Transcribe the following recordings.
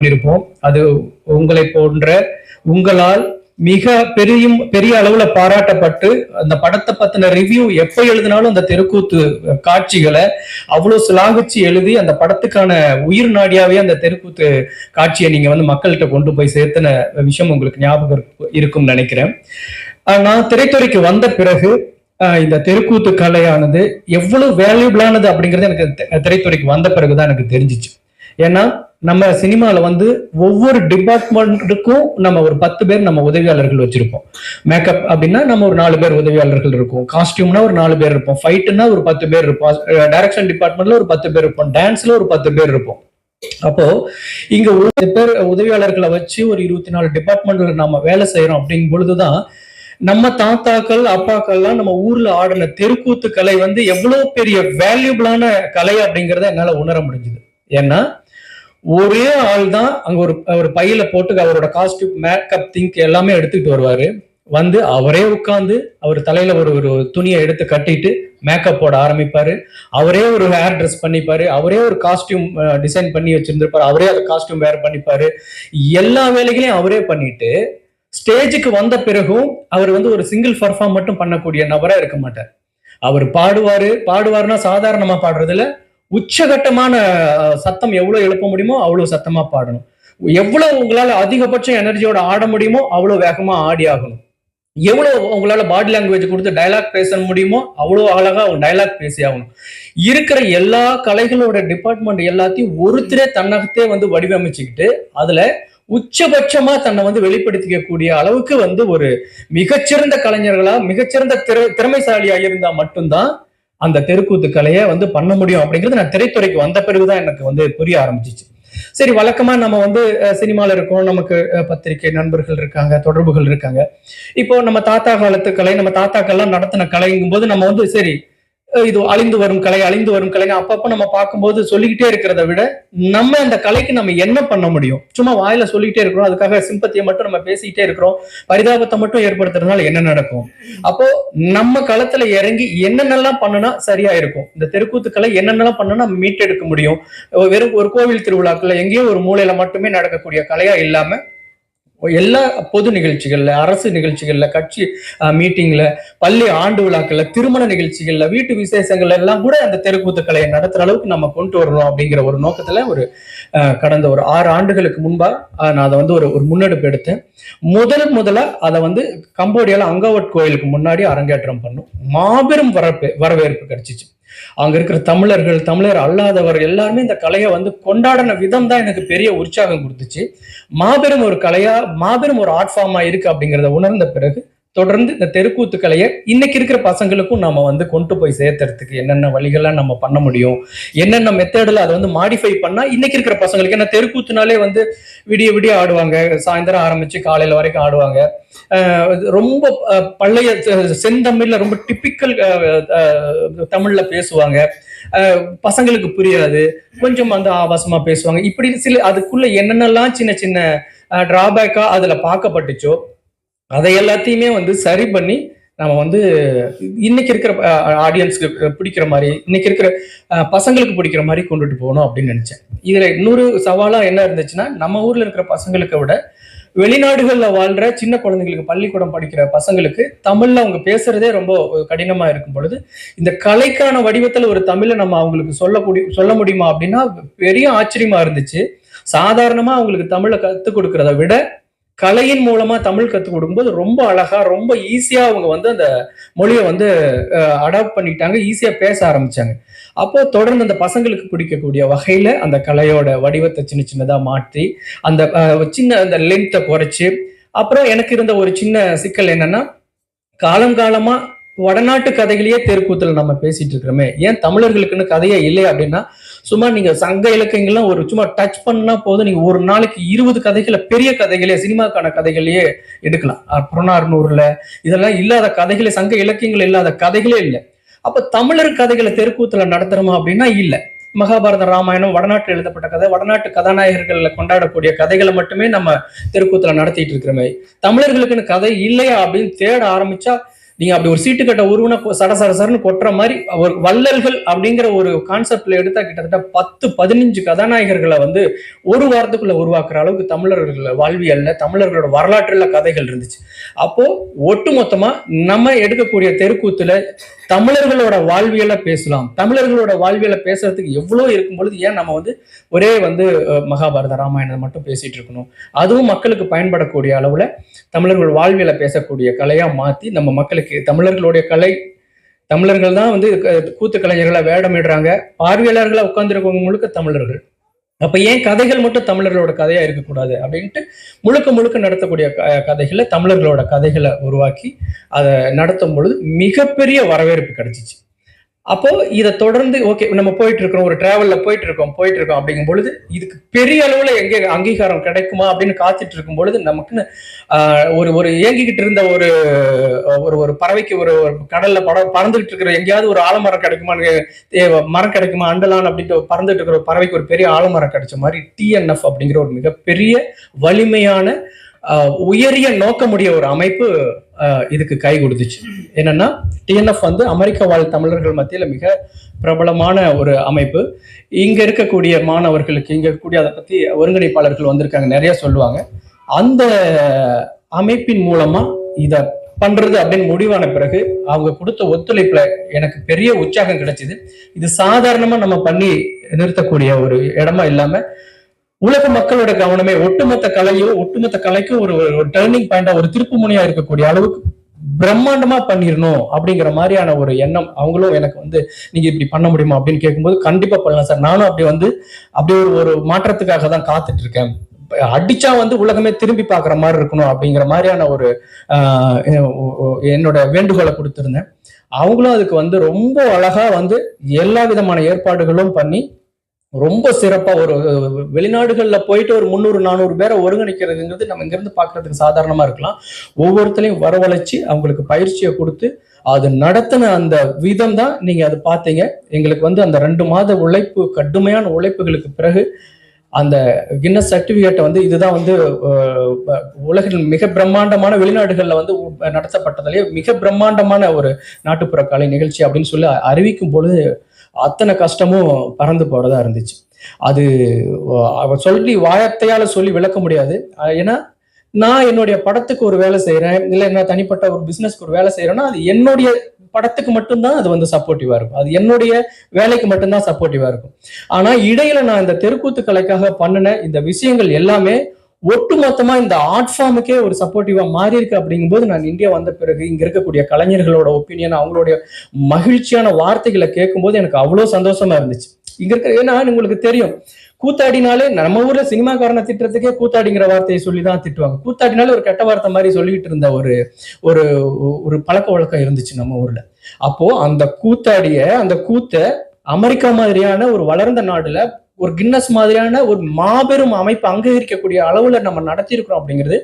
இருப்போம் அது உங்களை போன்ற உங்களால் மிக பெரிய பெரிய அளவுல பாராட்டப்பட்டு அந்த படத்தை பத்தின ரிவ்யூ எப்ப எழுதினாலும் அந்த தெருக்கூத்து காட்சிகளை அவ்வளவு சுலாகிச்சு எழுதி அந்த படத்துக்கான உயிர் நாடியாவே அந்த தெருக்கூத்து காட்சியை நீங்க வந்து மக்கள்கிட்ட கொண்டு போய் சேர்த்தன விஷயம் உங்களுக்கு ஞாபகம் இருக்கும் இருக்கும்னு நினைக்கிறேன். ஆஹ் நான் திரைத்துறைக்கு வந்த பிறகு இந்த தெருக்கூத்து கலையானது எவ்வளவு வேல்யூபிளானது அப்படிங்கிறது எனக்கு திரைத்துறைக்கு வந்த பிறகுதான் எனக்கு தெரிஞ்சிச்சு. ஏன்னா நம்ம சினிமாவில் வந்து ஒவ்வொரு டிபார்ட்மெண்ட்டுக்கும் நம்ம ஒரு பத்து பேர் நம்ம உதவியாளர்கள் வச்சிருப்போம். மேக்கப் அப்படின்னா நம்ம ஒரு நாலு பேர் உதவியாளர்கள் இருக்கும். காஸ்டியூம்னா ஒரு நாலு பேர் இருப்போம். ஃபைட்டுன்னா ஒரு பத்து பேர் இருப்போம். டைரக்ஷன் டிபார்ட்மெண்ட்ல ஒரு பத்து பேர் இருப்போம். டான்ஸ்ல ஒரு பத்து பேர் இருப்போம். அப்போ இங்க ஒரு பேர் உதவியாளர்களை வச்சு ஒரு இருபத்தி நாலு டிபார்ட்மெண்ட்ல நம்ம வேலை செய்யறோம் அப்படிங்கும் பொழுதுதான் நம்ம தாத்தாக்கள் அப்பாக்கள்லாம் நம்ம ஊர்ல ஆடின தெருக்கூத்து கலை வந்து எவ்வளவு பெரிய வேல்யூபிளான கலை அப்படிங்கறத என்னால உணர முடிஞ்சுது. ஏன்னா ஒரே ஆள் தான் அங்க ஒரு ஒரு பையில போட்டு அவரோட காஸ்டியூம் மேக்கப் திங்க் எல்லாமே எடுத்துக்கிட்டு வருவாரு. வந்து அவரே உட்காந்து அவர் தலையில ஒரு ஒரு துணியை எடுத்து கட்டிட்டு மேக்கப் போட ஆரம்பிப்பாரு. அவரே ஒரு ஹேர் ட்ரெஸ் பண்ணிப்பாரு. அவரே ஒரு காஸ்டியூம் டிசைன் பண்ணி வச்சிருந்திருப்பாரு. அவரே அந்த காஸ்டியூம் வேர் பண்ணிப்பாரு. எல்லா வேலைகளையும் அவரே பண்ணிட்டு ஸ்டேஜுக்கு வந்த பிறகும் அவர் வந்து ஒரு சிங்கிள் பர்ஃபார்ம் மட்டும் பண்ணக்கூடிய நபரா இருக்க மாட்டார். அவர் பாடுவாரு. பாடுவாருன்னா சாதாரணமா பாடுறதுல உச்சகட்டமான சத்தம் எவ்வளவு எழுப்ப முடியுமோ அவ்வளவு சத்தமா பாடணும். எவ்வளவு உங்களால அதிகபட்ச எனர்ஜியோட ஆட முடியுமோ அவ்வளவு வேகமா ஆடி ஆகணும். எவ்வளவு உங்களால பாடி லாங்குவேஜ் கொடுத்து டயலாக் பேச முடியுமோ அவ்வளவு அழகா அவங்க டைலாக் பேசி ஆகணும். இருக்கிற எல்லா கலைகளோட டிபார்ட்மெண்ட் எல்லாத்தையும் ஒருத்தரே தன்னகத்தே வந்து வடிவமைச்சுக்கிட்டு அதுல உச்சபட்சமா தன்னை வந்து வெளிப்படுத்திக்கக்கூடிய அளவுக்கு வந்து ஒரு மிகச்சிறந்த கலைஞர்களா மிகச்சிறந்த திற திறமைசாலியா இருந்தா மட்டும்தான் அந்த தெருக்கூத்து கலையை வந்து பண்ண முடியும் அப்படிங்கிறது நான் திரைத்துறைக்கு வந்த பிறகுதான் எனக்கு வந்து புரிய ஆரம்பிச்சிச்சு. சரி வழக்கமா நம்ம வந்து சினிமால இருக்கோம். நமக்கு பத்திரிகை நண்பர்கள் இருக்காங்க தொடர்புகள் இருக்காங்க. இப்போ நம்ம தாத்தா காலத்து கலை நம்ம தாத்தாக்கள்லாம் நடத்தின கலைங்கும் போது நம்ம வந்து சரி இது அழிந்து வரும் கலை அழிந்து வரும் கலைன்னு அப்பப்ப நம்ம பார்க்கும்போது சொல்லிக்கிட்டே இருக்கிறத விட நம்ம அந்த கலைக்கு நம்ம என்ன பண்ண முடியும்? சும்மா வாயில சொல்லிக்கிட்டே இருக்கிறோம் அதுக்காக சிம்பத்தியை மட்டும் நம்ம பேசிக்கிட்டே இருக்கிறோம் பரிதாபத்தை மட்டும் ஏற்படுத்துறதுனால என்ன நடக்கும்? அப்போ நம்ம களத்துல இறங்கி என்னென்னலாம் பண்ணுனா சரியா இருக்கும். இந்த தெருக்கூத்துக்களை என்னென்னலாம் பண்ணுனா மீட்டெடுக்க முடியும். வெறும் ஒரு கோவில் திருவிழாக்கள் எங்கேயோ ஒரு மூலையில மட்டுமே நடக்கக்கூடிய கலையா இல்லாம எல்லா பொது நிகழ்ச்சிகள்ல அரசு நிகழ்ச்சிகள்ல கட்சி மீட்டிங்ல பள்ளி ஆண்டு விழாக்கள்ல திருமண நிகழ்ச்சிகள்ல வீட்டு விசேஷங்கள்ல எல்லாம் கூட அந்த தெருக்கூத்து கலையை நடத்துற அளவுக்கு நம்ம கொண்டு வரணும் அப்படிங்கிற ஒரு நோக்கத்துல ஒரு கடந்த ஒரு ஆறு ஆண்டுகளுக்கு முன்பா நான் அதை வந்து ஒரு ஒரு முன்னெடுப்பு எடுத்தேன். முதல் முதலாக அதை வந்து கம்போடியால அங்கவட் கோயிலுக்கு முன்னாடி அரங்கேற்றம் பண்ணும். மாபெரும் வரப்பு வரவேற்பு கிடைச்சிச்சு. அங்க இருக்கிற தமிழர்கள் தமிழர் அல்லாதவர் எல்லாருமே இந்த கலையை வந்து கொண்டாடின விதம் தான் எனக்கு பெரிய உற்சாகம் கொடுத்துச்சு. மாபெரும் ஒரு கலையா மாபெரும் ஒரு ஆர்ட் ஃபார்மா இருக்கு அப்படிங்கிறத உணர்ந்த பிறகு தொடர்ந்து இந்த தெருக்கூத்து கலையை இன்னைக்கு இருக்கிற பசங்களுக்கும் நம்ம வந்து கொண்டு போய் சேர்த்துறதுக்கு என்னென்ன வழிகள்லாம் நம்ம பண்ண முடியும்? என்னென்ன மெத்தடில் அதை வந்து மாடிஃபை பண்ணால் இன்னைக்கு இருக்கிற பசங்களுக்கு? ஏன்னா தெருக்கூத்துனாலே வந்து விடிய விடிய ஆடுவாங்க. சாயந்தரம் ஆரம்பிச்சு காலையில வரைக்கும் ஆடுவாங்க. ரொம்ப பழைய செந்தமிழ்ல ரொம்ப டிப்பிக்கல் தமிழ்ல பேசுவாங்க. பசங்களுக்கு புரியாது. கொஞ்சம் வந்து ஆபாசமா பேசுவாங்க. இப்படி சில அதுக்குள்ள என்னென்னலாம் சின்ன சின்ன டிராபேக்கா அதுல பார்க்கப்பட்டுச்சோ அதை எல்லாத்தையுமே வந்து சரி பண்ணி நம்ம வந்து இன்னைக்கு இருக்கிற ஆடியன்ஸ்க்கு பிடிக்கிற மாதிரி இன்னைக்கு இருக்கிற பசங்களுக்கு பிடிக்கிற மாதிரி கொண்டுட்டு போகணும் அப்படின்னு நினைச்சேன். இதுல இன்னொரு சவாலா என்ன இருந்துச்சுன்னா நம்ம ஊர்ல இருக்கிற பசங்களுக்கு விட வெளிநாடுகளில் வாழ்ற சின்ன குழந்தைங்களுக்கு பள்ளிக்கூடம் படிக்கிற பசங்களுக்கு தமிழ்ல அவங்க பேசுறதே ரொம்ப கடினமா இருக்கும் பொழுது இந்த கலைக்கான வடிவத்துல ஒரு தமிழை நம்ம அவங்களுக்கு சொல்லக்கூடிய சொல்ல முடியுமா அப்படின்னா பெரிய ஆச்சரியமா இருந்துச்சு. சாதாரணமா அவங்களுக்கு தமிழை கற்றுக் கொடுக்கறத விட கலையின் மூலமா தமிழ் கத்துக் கொடுக்கும்போது ரொம்ப அழகா ரொம்ப ஈஸியா அவங்க வந்து அந்த மொழியை வந்து அடாப்ட் பண்ணிட்டாங்க ஈஸியா பேச ஆரம்பிச்சாங்க. அப்போ தொடர்ந்து அந்த பசங்களுக்கு பிடிக்கக்கூடிய வகையில அந்த கலையோட வடிவத்தை சின்ன சின்னதா மாற்றி அந்த சின்ன அந்த லென்த்தை குறைச்சு அப்புறம் எனக்கு இருந்த ஒரு சின்ன சிக்கல் என்னன்னா காலம் காலமா வடநாட்டு கதைகளையே தெருக்கூத்துல நம்ம பேசிட்டு இருக்கிறோமே. ஏன் தமிழர்களுக்குன்னு கதையே இல்லை அப்படின்னா சும்மா நீங்க சங்க இலக்கியங்கள்லாம் ஒரு சும்மா டச் பண்ணா போதும். நீங்க ஒரு நாளைக்கு இருபது கதைகளை பெரிய கதைகளே சினிமாக்கான கதைகளையே எடுக்கலாம். புறநாறுநூறுல இதெல்லாம் இல்லாத கதைகளே சங்க இலக்கியங்கள் இல்லாத கதைகளே இல்லை. அப்ப தமிழர் கதைகளை தெருக்கூத்துல நடத்துறோமா அப்படின்னா இல்ல. மகாபாரத ராமாயணம் வடநாட்டில் எழுதப்பட்ட கதை வடநாட்டு கதாநாயகர்களில் கொண்டாடக்கூடிய கதைகளை மட்டுமே நம்ம தெருக்கூத்துல நடத்திட்டு இருக்கிறோமே. தமிழர்களுக்குன்னு கதை இல்லையா அப்படின்னு தேட ஆரம்பிச்சா நீங்க அப்படி ஒரு சீட்டு கட்ட உருவனை சட சட கொட்டுற மாதிரி ஒரு வள்ளல்கள் அப்படிங்கிற ஒரு கான்செப்ட்ல எடுத்தா கிட்டத்தட்ட பத்து பதினஞ்சு கதாநாயகர்களை வந்து ஒரு வாரத்துக்குள்ள உருவாக்குற அளவுக்கு தமிழர்கள் வாழ்வியல்ல தமிழர்களோட வரலாற்றுல கதைகள் இருந்துச்சு. அப்போ ஒட்டுமொத்தமா நம்ம எடுக்கக்கூடிய தெருக்கூத்துல தமிழர்களோட வாழ்வியலை பேசலாம். தமிழர்களோட வாழ்வியலை பேசுறதுக்கு எவ்வளோ இருக்கும் பொழுது ஏன் நம்ம வந்து ஒரே வந்து மகாபாரத ராமாயணத்தை மட்டும் பேசிட்டு இருக்கணும்? அதுவும் மக்களுக்கு பயன்படக்கூடிய அளவுல தமிழர்கள் வாழ்வியலை பேசக்கூடிய கலையா மாத்தி நம்ம மக்களுக்கு தமிழர்களுடைய கலை தமிழர்கள் தான் வந்து கூத்து கலைஞர்களை வேடமிடுறாங்க. பார்வையாளர்களா உட்கார்ந்துருக்கவங்க முழுக்க தமிழர்கள். அப்ப ஏன் கதைகள் மட்டும் தமிழர்களோட கதையா இருக்கக்கூடாது அப்படின்ட்டு முழுக்க முழுக்க நடத்தக்கூடிய க- கதைகளை தமிழர்களோட கதைகளை உருவாக்கி அதை நடத்தும் பொழுது மிகப்பெரிய வரவேற்பு கிடைச்சிச்சு. அப்போ இதை தொடர்ந்து ஓகே நம்ம போயிட்டு இருக்கிறோம் ஒரு டிராவல்ல போயிட்டு இருக்கோம் போயிட்டு இருக்கோம் அப்படிங்கும் பொழுது இதுக்கு பெரிய அளவுல எங்க அங்கீகாரம் கிடைக்குமா அப்படின்னு காத்துட்டு இருக்கும் பொழுது நமக்குன்னு ஒரு ஒரு இயங்கிக்கிட்டு இருந்த ஒரு ஒரு ஒரு பறவைக்கு ஒரு ஒரு கடல்ல பட பறந்துகிட்டு இருக்கிற எங்கேயாவது ஒரு ஆலமரம் கிடைக்குமான்னு மரம் கிடைக்குமா அண்டலான் அப்படின்ட்டு பறந்துட்டு இருக்கிற பறவைக்கு ஒரு பெரிய ஆலமரம் கிடைச்ச மாதிரி டிஎன்எஃப் அப்படிங்கிற ஒரு மிகப்பெரிய வலிமையான உயரிய நோக்கமுடைய ஒரு அமைப்பு இதுக்கு கை கொடுத்துச்சு. என்னன்னா டிஎன்எஃப் வந்து அமெரிக்க வாழ் தமிழர்கள் மத்தியில் மிக பிரபலமான ஒரு அமைப்பு. இங்க இருக்கக்கூடிய மாணவர்களுக்கு இங்க இருக்கக்கூடிய அதை பத்தி ஒருங்கிணைப்பாளர்கள் வந்திருக்காங்க நிறைய சொல்லுவாங்க. அந்த அமைப்பின் மூலமா இத பண்றது அப்படின்னு முடிவான பிறகு அவங்க கொடுத்த ஒத்துழைப்புல எனக்கு பெரிய உற்சாகம் கிடைச்சது. இது சாதாரணமா நம்ம பண்ணி நிறுத்தக்கூடிய ஒரு இடமா இல்லாம உலக மக்களோட கவனமே ஒட்டுமொத்த கலையும் ஒட்டுமொத்த கலைக்கும் ஒரு ஒரு டேர்னிங் பாயிண்டா ஒரு திருப்பு முனையா இருக்கக்கூடிய அளவுக்கு பிரம்மாண்டமா பண்ணிடணும் அப்படிங்கிற மாதிரியான ஒரு எண்ணம் அவங்களும் எனக்கு வந்து நீங்க இப்படி பண்ண முடியுமா? அப்படின்னு கேட்கும்போது கண்டிப்பா பண்ணலாம் சார். நானும் அப்படி வந்து அப்படி ஒரு ஒரு மாற்றத்துக்காக தான் காத்துட்டு இருக்கேன் அடிச்சா வந்து உலகமே திரும்பி பார்க்குற மாதிரி இருக்கணும் அப்படிங்கிற மாதிரியான ஒரு என்னோட வேண்டுகோளை கொடுத்திருந்தேன். அவங்களும் அதுக்கு வந்து ரொம்ப அழகா வந்து எல்லா விதமான ஏற்பாடுகளும் பண்ணி ரொம்ப சிறப்பா ஒரு வெளிநாடுகள்ல போயிட்டு ஒரு முந்நூறு நானூறு பேரை ஒருங்கிணைக்கிறதுங்கிறது நம்ம இங்கிருந்து பார்க்கிறதுக்கு சாதாரணமா இருக்கலாம். ஒவ்வொருத்தரையும் வரவழைச்சு அவங்களுக்கு பயிற்சியை கொடுத்து அது நடத்தின அந்த விதம் தான் நீங்க அது பார்த்தீங்க. எங்களுக்கு வந்து அந்த ரெண்டு மாத உழைப்பு கடுமையான உழைப்புகளுக்கு பிறகு அந்த கின்னஸ் சர்டிபிகேட்டை வந்து இதுதான் வந்து உலகில் மிக பிரம்மாண்டமான வெளிநாடுகளில் வந்து நடத்தப்பட்டதுலேயே மிக பிரம்மாண்டமான ஒரு நாட்டுப்புற கலை நிகழ்ச்சி அப்படின்னு சொல்லி அறிவிக்கும் பொழுது அத்தனை கஷ்டமும் பறந்து போறதா இருந்துச்சு. அது அவர் சொல்லி வாயத்தையால சொல்லி விளக்க முடியாது. ஏன்னா நான் என்னுடைய படத்துக்கு ஒரு வேலை செய்கிறேன் இல்லை நான் தனிப்பட்ட ஒரு பிசினஸ்க்கு ஒரு வேலை செய்யறேன்னா அது என்னுடைய படத்துக்கு மட்டும்தான் அது வந்து சப்போர்ட்டிவா இருக்கும். அது என்னுடைய வேலைக்கு மட்டும்தான் சப்போர்ட்டிவா இருக்கும். ஆனா இடையில நான் இந்த தெருக்கூத்து கலைக்காக பண்ணின இந்த விஷயங்கள் எல்லாமே ஒட்டுமொத்தமா இந்த ஆர்ட் ஃபார்முக்கே ஒரு சப்போர்ட்டிவா மாறி இருக்கு அப்படிங்கும்போது நான் இந்தியா வந்த பிறகு இங்க இருக்கக்கூடிய கலைஞர்களோட ஒப்பீனியன் அவங்களுடைய மகிழ்ச்சியான வார்த்தைகளை கேட்கும்போது எனக்கு அவ்வளவு சந்தோஷமா இருந்துச்சு. இங்க இருக்கிற ஏன்னா உங்களுக்கு தெரியும் கூத்தாடினாலே நம்ம ஊர்ல சினிமாக்காரனை திட்டுறதுக்கே கூத்தாடிங்கிற வார்த்தையை சொல்லி தான் திட்டுவாங்க. கூத்தாடினாலே ஒரு கெட்ட வார்த்தை மாதிரி சொல்லிட்டு இருந்த ஒரு ஒரு ஒரு பழக்க வழக்கம் இருந்துச்சு நம்ம ஊர்ல. அப்போ அந்த கூத்தாடிய அந்த கூத்த அமெரிக்கா மாதிரியான ஒரு வளர்ந்த நாடுல ஒரு கின்னஸ் மாதிரியான ஒரு மாபெரும் அமைப்பு அங்கீகரிக்கக்கூடிய அளவுல நம்ம நடத்தியிருக்கிறோம் அப்படிங்கிறது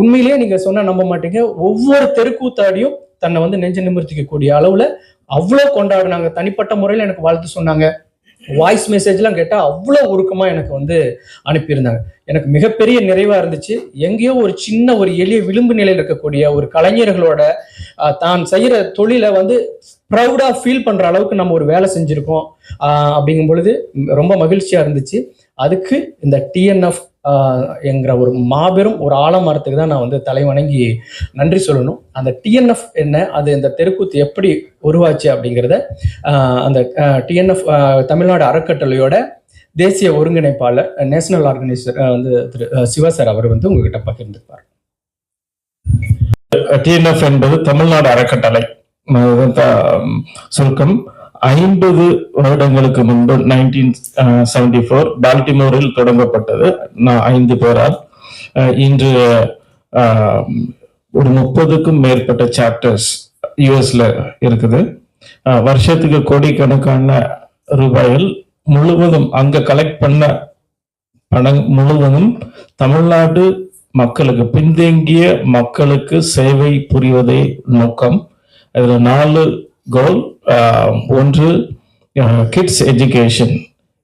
உண்மையிலேயே நீங்க சொன்னா நம்ப மாட்டீங்க. ஒவ்வொரு தெருக்கூத்தாடியும் தன்னை வந்து நெஞ்சு நிமிர்த்திக்கக்கூடிய அளவுல அவ்வளோ கொண்டாடுனாங்க. தனிப்பட்ட முறையில் எனக்கு வாழ்த்து சொன்னாங்க. வாய்ஸ் மெசேஜ்லாம் கேட்டால் அவ்வளோ உருக்கமாக எனக்கு வந்து அனுப்பியிருந்தாங்க. எனக்கு மிகப்பெரிய நிறைவாக இருந்துச்சு. எங்கேயோ ஒரு சின்ன ஒரு எளிய விளிம்பு நிலையில் இருக்கக்கூடிய ஒரு கலைஞர்களோட தான் செய்கிற தொழிலை வந்து ப்ரௌடாக ஃபீல் பண்ணுற அளவுக்கு நம்ம ஒரு வேலை செஞ்சுருக்கோம். அப்படிங்கும் பொழுது ரொம்ப மகிழ்ச்சியாக இருந்துச்சு. அதுக்கு இந்த டிஎன்எஃப் என்கிற ஒரு மாபெரும் ஒரு ஆலமரத்துக்கு தான் நான் வந்து தலை வணங்கி நன்றி சொல்லணும். அந்த டிஎன்எஃப் என்ன அது இந்த தெருக்கூத்து எப்படி உருவாச்சு அப்படிங்கிறத அந்த டிஎன்எஃப் தமிழ்நாடு அறக்கட்டளையோட தேசிய ஒருங்கிணைப்பாளர் நேஷனல் ஆர்கனைசர் வந்து திரு சிவசர் சிவா சார் அவர் வந்து உங்ககிட்ட பகிர்ந்துப்பார். டிஎன்எஃப் என்பது தமிழ்நாடு அறக்கட்டளை சுருக்கம். ஐம்பது வருடங்களுக்கு முன்பு நைன்டீன் செவன்டி ஃபோர் பால்டிமோரில் தொடங்கப்பட்டது. நான் ஐந்து பேரால். இன்று ஒரு முப்பதுக்கும் மேற்பட்ட சாப்டர்ஸ் யூஎஸ்ல இருக்குது. வருஷத்துக்கு கோடிக்கணக்கான ரூபாயில் முழுவதும் அங்க கலெக்ட் பண்ண பணம் முழுவதும் தமிழ்நாடு மக்களுக்கு பின்தங்கிய மக்களுக்கு சேவை புரிவதே நோக்கம். இதுல நாலு கோல் ஒன்று kids education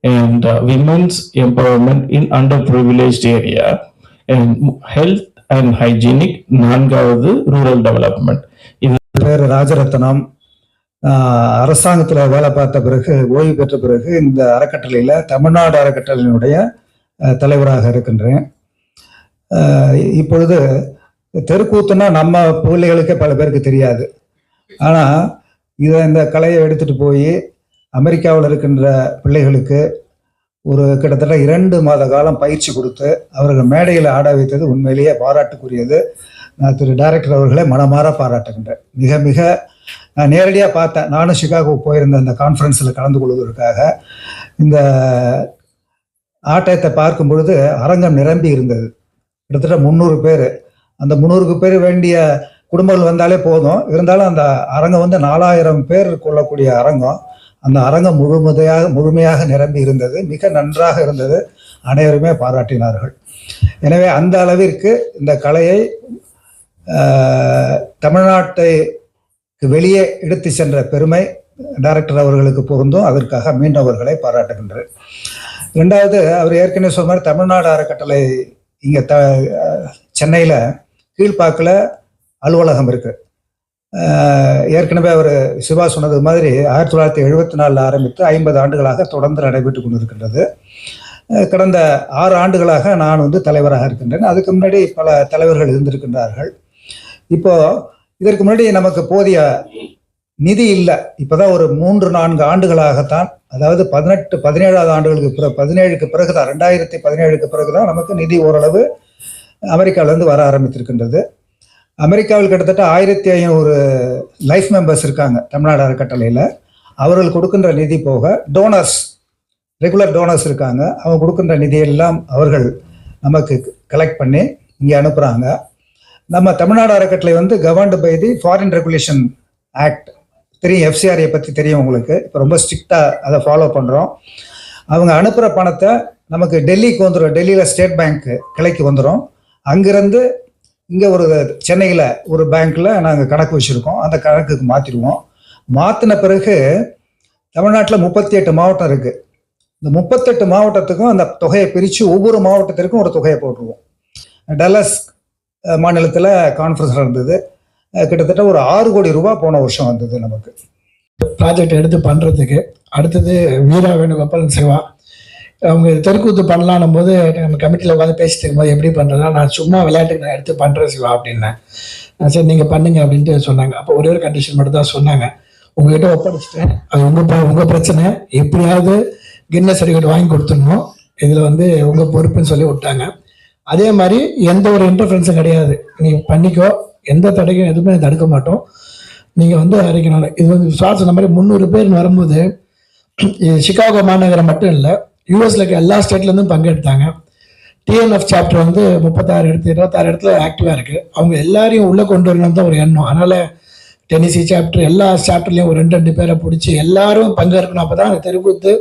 and women's empowerment in under privilege area health and hygienic நான்காவது ரூரல் டெவலப்மெண்ட் இது பேர் ராஜரத்னம் அரசாங்கத்தில் வேலை பார்த்த பிறகு ஓய்வு பெற்ற பிறகு இந்த அறக்கட்டளையில் தமிழ்நாடு அறக்கட்டளையினுடைய தலைவராக இருக்கின்றேன். இப்பொழுது தெருக்கூத்துனா நம்ம பிள்ளைகளுக்கே பல பேருக்கு தெரியாது. ஆனால் இதை இந்த கலையை எடுத்துட்டு போய் அமெரிக்காவில் இருக்கின்ற பிள்ளைகளுக்கு ஒரு கிட்டத்தட்ட இரண்டு மாத காலம் பயிற்சி கொடுத்து அவர்கள் மேடையில் ஆட வைத்தது உண்மையிலேயே பாராட்டுக்குரியது. நான் திரு டைரக்டர் அவர்களை மனமாற பாராட்டுகின்றேன். மிக மிக நான் நேரடியாக பார்த்தேன். நானும் சிகாகோ போயிருந்த அந்த கான்ஃபரன்ஸில் கலந்து கொள்வதற்காக. இந்த ஆட்டத்தை பார்க்கும் பொழுது அரங்கம் நிரம்பி இருந்தது. கிட்டத்தட்ட முந்நூறு பேர். அந்த முந்நூறுக்கு பேர் வேண்டிய குடும்பங்கள் வந்தாலே போதும். இருந்தாலும் அந்த அரங்கம் வந்து நாலாயிரம் பேர் கொள்ளக்கூடிய அரங்கம். அந்த அரங்கம் முழுமையாக முழுமையாக நிரம்பி இருந்தது. மிக நன்றாக இருந்தது. அனைவருமே பாராட்டினார்கள். எனவே அந்த அளவிற்கு இந்த கலையை தமிழ்நாட்டை வெளியே எடுத்து சென்ற பெருமை டைரக்டர் அவர்களுக்கு பொருந்தும் அதற்காக மீண்டும் அவர்களை பாராட்டுகின்றேன். ரெண்டாவது அவர் ஏற்கனவே சொன்ன மாதிரி தமிழ்நாடு அறக்கட்டளை இங்கே த சென்னையில் கீழ்ப்பாக்கில் அலுவலகம் இருக்குது ஏற்கனவே அவர் சிவா சொன்னது மாதிரி ஆயிரத்தி தொள்ளாயிரத்தி எழுபத்தி நாலில் ஆரம்பித்து ஐம்பது ஆண்டுகளாக தொடர்ந்து நடைபெற்று கொண்டிருக்கின்றது. கடந்த ஆறு ஆண்டுகளாக நான் வந்து தலைவராக இருக்கின்றேன். அதுக்கு முன்னாடி பல தலைவர்கள் இருந்திருக்கின்றார்கள். இப்போ இதற்கு முன்னாடி நமக்கு போதிய நிதி இல்லை. இப்போதான் ஒரு மூன்று நான்கு ஆண்டுகளாகத்தான் அதாவது பதினெட்டு பதினேழாவது ஆண்டுகளுக்கு பிறகு பதினேழுக்கு பிறகு தான் ரெண்டாயிரத்தி பதினேழுக்கு பிறகு தான் நமக்கு நிதி ஓரளவு அமெரிக்காவிலேருந்து வர ஆரம்பித்திருக்கின்றது. அமெரிக்காவில் கிட்டத்தட்ட ஆயிரத்தி ஐநூறு லைஃப் மெம்பர்ஸ் இருக்காங்க தமிழ்நாடு அறக்கட்டளையில். அவர்கள் கொடுக்கின்ற நிதி போக டோனர்ஸ் ரெகுலர் டோனர்ஸ் இருக்காங்க. அவங்க கொடுக்கின்ற நிதியெல்லாம் அவர்கள் நமக்கு கலெக்ட் பண்ணி இங்கே அனுப்புகிறாங்க நம்ம தமிழ்நாடு அறக்கட்டளை வந்து governed by the foreign regulation act தெரியும் எஃப்சிஆர்ஐ பற்றி தெரியும் உங்களுக்கு. இப்போ ரொம்ப ஸ்ட்ரிக்டாக அதை ஃபாலோ பண்ணுறோம் அவங்க அனுப்புகிற பணத்தை நமக்கு டெல்லிக்கு வந்துடும் டெல்லியில் ஸ்டேட் பேங்க் கிளைக்கு வந்துடும் அங்கிருந்து இங்கே ஒரு சென்னையில் ஒரு பேங்க்கில் நாங்கள் கணக்கு வச்சுருக்கோம். அந்த கணக்குக்கு மாற்றிடுவோம் மாற்றின பிறகு தமிழ்நாட்டில் முப்பத்தி எட்டு மாவட்டம் இருக்குது இந்த முப்பத்தெட்டு மாவட்டத்துக்கும் அந்த தொகையை பிரித்து ஒவ்வொரு மாவட்டத்திற்கும் ஒரு தொகையை போட்டுருவோம். டலஸ் மாநிலத்தில் கான்ஃபரன்ஸ் நடந்தது. கிட்டத்தட்ட ஒரு ஆறு கோடி ரூபாய் போன வருஷம் வந்தது நமக்கு. ப்ராஜெக்ட் எடுத்து பண்ணுறதுக்கு அடுத்தது வீரா வேணுகோபால் சிவா அவங்க தெருக்கூத்து பண்ணலான்னும் போது நம்ம கமிட்டியில் உட்காந்து பேசிட்டு இருக்கும்போது எப்படி பண்ணுறதுனா நான் சும்மா விளையாட்டுக்கு நான் எடுத்து பண்ணுறேன் சிவா அப்படின்னேன். சரி நீங்கள் பண்ணுங்க அப்படின்ட்டு சொன்னாங்க. அப்போ ஒரே ஒரு கண்டிஷன் மட்டும் தான் சொன்னாங்க. உங்ககிட்ட ஒப்படைச்சிட்டேன். அது உங்கள் உங்கள் பிரச்சனை. எப்படியாவது கின்ன சர்டிஃபிகேட் வாங்கி கொடுத்துடணும். இதில் வந்து உங்கள் பொறுப்புன்னு சொல்லி விட்டாங்க. அதே மாதிரி எந்த ஒரு இன்டர்ஃபரன்ஸும் கிடையாது. நீ பண்ணிக்கோ. எந்த தடைக்கும் எதுவுமே தடுக்க மாட்டோம். நீங்கள் வந்து அறிக்கணும் இது வந்து சுவாச மாதிரி முந்நூறு பேர் வரும்போது இது சிகாகோ மாநகரம் மட்டும் இல்லை யூஎஸ்ல இருக்க எல்லா ஸ்டேட்லேருந்தும் பங்கெடுத்தாங்க. டிஎன்எஃப் சாப்டர் வந்து முப்பத்தாறு இடத்து இருபத்தாறு இடத்துல ஆக்டிவாக இருக்குது அவங்க எல்லாரையும் உள்ளே கொண்டு வரணும் தான் ஒரு எண்ணம். அதனால் டென்னிசி சாப்டர் எல்லா சாப்டர்லேயும் ஒரு ரெண்டு ரெண்டு பேரை பிடிச்சி எல்லாரும் பங்கேற்கணும் அப்போ தான் அந்த தெருக்கூத்து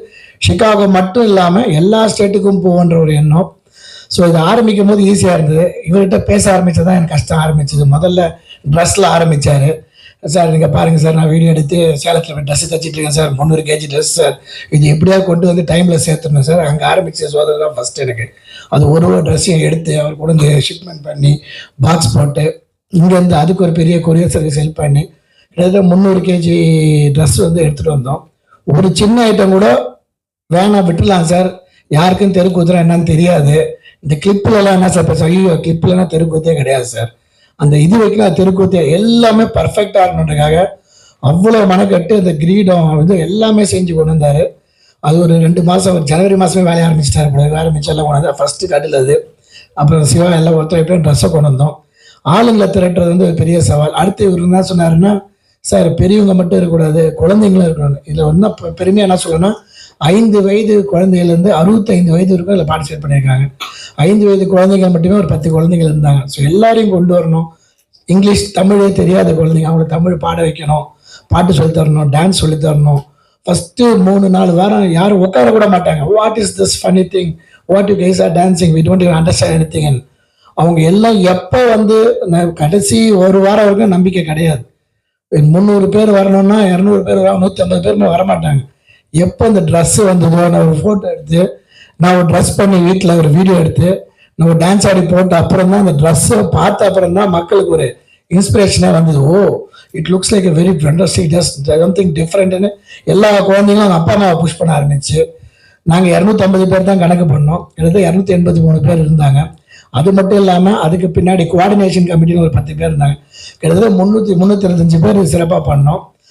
ஷிகாகோ மட்டும் இல்லாமல் எல்லா ஸ்டேட்டுக்கும் போகன்ற ஒரு எண்ணம். ஸோ இது ஆரம்பிக்கும் போது ஈஸியாக இருந்தது. இவர்கிட்ட பேச ஆரம்பித்தது தான் எனக்கு கஷ்டம். ஆரம்பிச்சது. முதல்ல ட்ரெஸ்ஸில் ஆரம்பித்தார் சார் நீங்கள் பாருங்கள் சார் நான் வீடியோ எடுத்து சேலத்தில் ட்ரெஸ்ஸு தச்சிட்டு இருக்கேன் சார் முந்நூறு கேஜி ட்ரெஸ் சார். இது எப்படியாவது கொண்டு வந்து டைமில் சேர்த்துடணும் சார்? அங்கே ஆரம்பித்த சோதனை தான் ஃபஸ்ட்டு எனக்கு. அது ஒரு ஒரு ட்ரெஸ்ஸையும் எடுத்து அவர் கொண்டு வந்து ஷிப்மெண்ட் பண்ணி பாக்ஸ் போட்டு இங்கேருந்து அதுக்கு ஒரு பெரிய கொரியர் சர்வீஸ் ஹெல்ப் பண்ணி கிட்டத்தட்ட முந்நூறு கேஜி ட்ரெஸ் வந்து எடுத்துகிட்டு வந்தோம். ஒரு சின்ன ஐட்டம் கூட வேணாம் விட்டுலாம் சார். யாருக்கும் தெருக்கூத்துறோம் என்னன்னு தெரியாது. இந்த கிளிப்லலாம் என்ன சார் இப்போ ஐயோ கிளிப்லலாம் தெருக்கூத்தே கிடையாது சார். அந்த இது வைக்கல தெருக்கூத்தே எல்லாமே பர்ஃபெக்டாக இருக்கணுன்றதுக்காக அவ்வளோ மனக்கட்டு அந்த கிரீடம் வந்து எல்லாமே செஞ்சு கொண்டு வந்தார். அது ஒரு ரெண்டு மாதம் ஜனவரி மாதமே வேலையை ஆரம்பிச்சிட்டாரு போல ஆரம்பிச்சு எல்லாம் கொண்டு வந்தார் ஃபஸ்ட்டு கட்டில் அது. அப்புறம் சிவா எல்லாம் ஒருத்தர் எப்படியும் ட்ரெஸ்ஸை கொண்டு வந்தோம். ஆளுங்களை திரட்டுறது வந்து ஒரு பெரிய சவால். அடுத்து இவர் என்ன சொன்னாருன்னா சார் பெரியவங்க மட்டும் இருக்கக்கூடாது குழந்தைங்களும் இருக்கணும். இதில் ஒன்றும் பெருமையாக என்ன சொல்லணும்னா ஐந்து வயது குழந்தைகள்லேருந்து அறுபத்தைந்து வயது வரைக்கும் இதில் பார்ட்டிசிபேட் பண்ணியிருக்காங்க. ஐந்து வயது குழந்தைகள் மட்டுமே ஒரு பத்து குழந்தைகள் இருந்தாங்க. ஸோ எல்லாரையும் கொண்டு வரணும். இங்கிலீஷ் தமிழே தெரியாத குழந்தைங்க. அவங்கள தமிழ் பாட வைக்கணும். பாட்டு சொல்லித் தரணும் டான்ஸ் சொல்லித் தரணும். ஃபஸ்ட்டு மூணு நாலு வாரம் யாரும் உட்கார கூட மாட்டாங்க. What is this funny thing what you guys are dancing we don't understand anything அவங்க எல்லாம் எப்போ வந்து கடைசி ஒரு வாரம் வரைக்கும் நம்பிக்கை கிடையாது. முந்நூறு பேர் வரணும்னா இரநூறு பேர் வர நூற்றி ஐம்பது பேர் வரமாட்டாங்க. எப்போ இந்த ட்ரெஸ்ஸு வந்ததோ நான் ஒரு ஃபோட்டோ எடுத்து நான் ஒரு ட்ரெஸ் பண்ணி வீட்டில் ஒரு வீடியோ எடுத்து நம்ம டான்ஸ் ஆடி போட்ட அப்புறம் தான் அந்த ட்ரெஸ்ஸை பார்த்த அப்புறம் தான் மக்களுக்கு ஒரு இன்ஸ்பிரேஷனாக வந்தது. ஓ it looks like very fantastic just something டிஃப்ரெண்ட்டுன்னு எல்லா குழந்தைங்களும் அவங்க அப்பா அம்மாவை புஷ் பண்ண ஆரம்பிச்சு நாங்கள் இரநூத்தம்பது பேர் தான் கணக்கு பண்ணோம். கிட்டத்தட்ட இரநூத்தி எண்பத்தி மூணு பேர் இருந்தாங்க. அது மட்டும் இல்லாமல் அதுக்கு பின்னாடி கோஆர்டினேஷன் கமிட்டின்னு ஒரு பத்து பேர் இருந்தாங்க. கிட்டத்தட்ட முந்நூற்றி முந்நூற்றி இருபத்தஞ்சு பேர் சிறப்பாக பண்ணோம்.